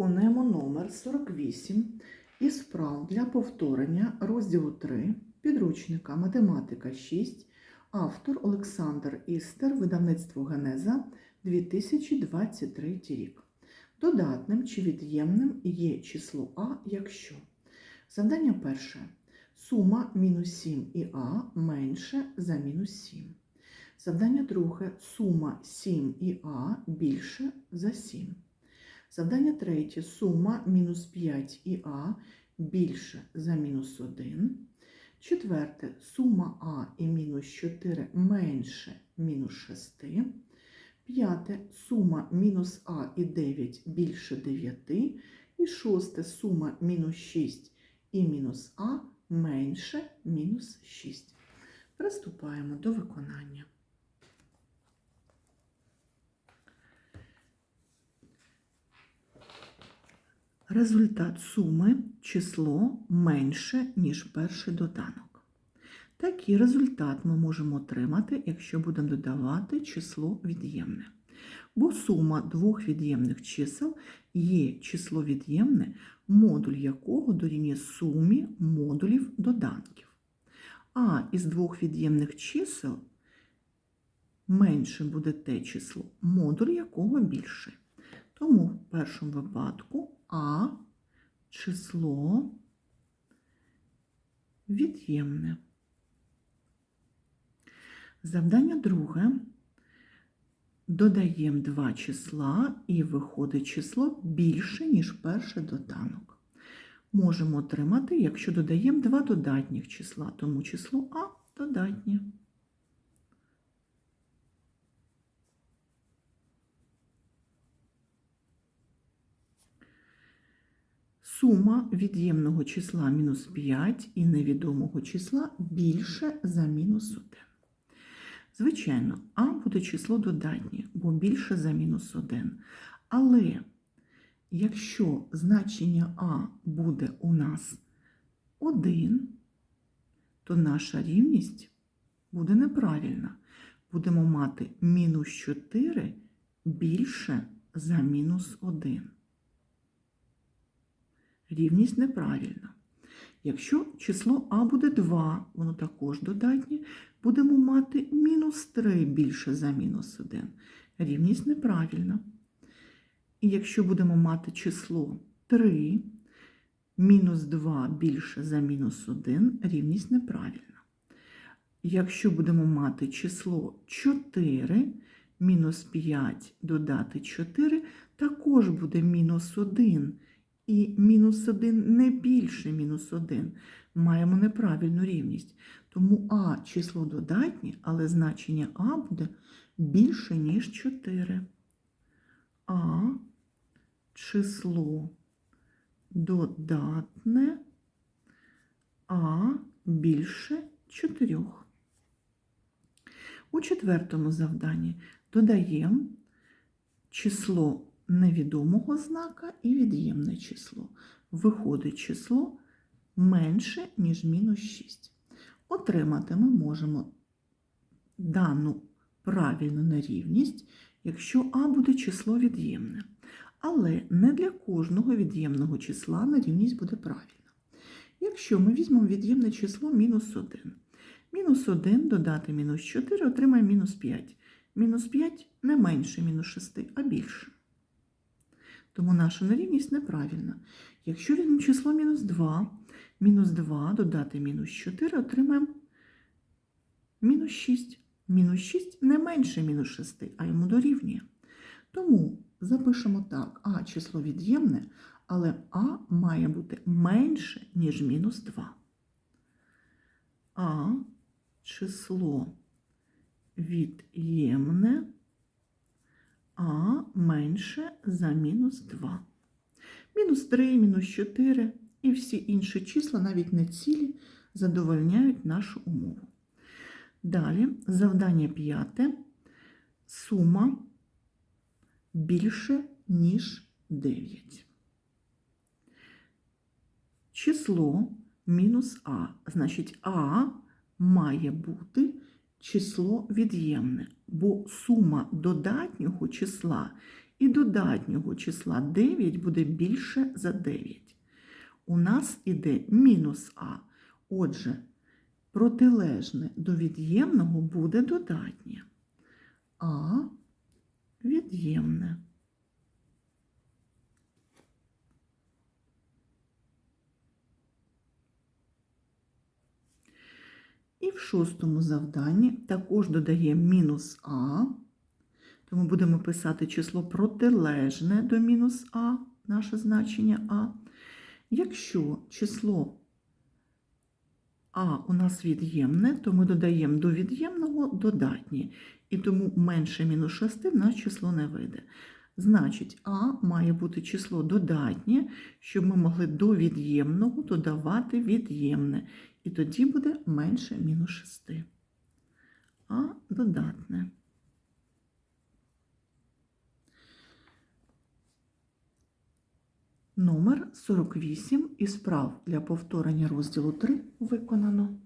Виконуємо номер 48 із вправ для повторення розділу 3 підручника Математика 6, автор Олександр Істер, видавництво Генеза 2023 рік. Додатним чи від'ємним є число А, якщо. Завдання перше. Сума мінус 7 і А менше за мінус 7. Завдання друге. Сума 7 і А більше за 7. Завдання третє. Сума мінус 5 і А більше за мінус 1. Четверте. Сума А і мінус 4 менше мінус 6. П'яте. Сума мінус А і 9 більше 9. І шосте. Сума мінус 6 і мінус А менше мінус 6. Приступаємо до виконання. Результат суми число менше, ніж перший доданок. Такий результат ми можемо отримати, якщо будемо додавати число від'ємне. Бо сума двох від'ємних чисел є число від'ємне, модуль якого дорівнює сумі модулів доданків. А із двох від'ємних чисел менше буде те число, модуль якого більше. Тому в першому випадку А число від'ємне. Завдання друге. Додаємо два числа і виходить число більше, ніж перший доданок. Можемо отримати, якщо додаємо два додатніх числа, тому число А додатнє. Сума від'ємного числа мінус 5 і невідомого числа більше за мінус 1. Звичайно, А буде число додатнє, бо більше за мінус 1. Але якщо значення А буде у нас 1, то наша рівність буде неправильна. Будемо мати мінус 4 більше за мінус 1. Рівність неправильна. Якщо число А буде 2, воно також додатнє, будемо мати мінус 3 більше за мінус 1. Рівність неправильна. І якщо будемо мати число 3, мінус 2 більше за мінус 1, рівність неправильна. Якщо будемо мати число 4, мінус 5 додати 4, також буде мінус 1. І мінус 1 не більше мінус 1. Маємо неправильну рівність. Тому А число додатнє, але значення А буде більше, ніж 4. А число додатне А більше 4. У четвертому завданні додаємо число невідомого знака і від'ємне число. Виходить число менше, ніж мінус 6. Отримати ми можемо дану правильну нерівність, якщо А буде число від'ємне. Але не для кожного від'ємного числа нерівність буде правильна. Якщо ми візьмемо від'ємне число мінус 1. Мінус 1 додати мінус 4 отримаємо мінус 5. Мінус 5 не менше мінус 6, а більше. Тому наша нерівність неправильна. Якщо візьмемо число мінус 2, мінус 2 додати мінус 4, отримаємо мінус 6. Мінус 6 не менше мінус 6, а йому дорівнює. Тому запишемо так, а число від'ємне, але А має бути менше, ніж мінус 2. А число від'ємне а менше за мінус 2. Мінус 3, мінус 4 і всі інші числа, навіть не цілі, задовольняють нашу умову. Далі, завдання п'яте. Сума більше, ніж 9. Число мінус А. Значить, А має бути число від'ємне, бо сума додатнього числа і додатнього числа 9 буде більше за 9. У нас іде мінус А. Отже, протилежне до від'ємного буде додатнє. А від'ємне. І в шостому завданні також додаємо мінус А. Тому будемо писати число протилежне до мінус А, наше значення А. Якщо число А у нас від'ємне, то ми додаємо до від'ємного додатнє. І тому менше мінус 6 в нас число не вийде. Значить, А має бути число додатнє, щоб ми могли до від'ємного додавати від'ємне. І тоді буде менше мінус 6. А додатне. Номер 48 із прав для повторення розділу 3 виконано.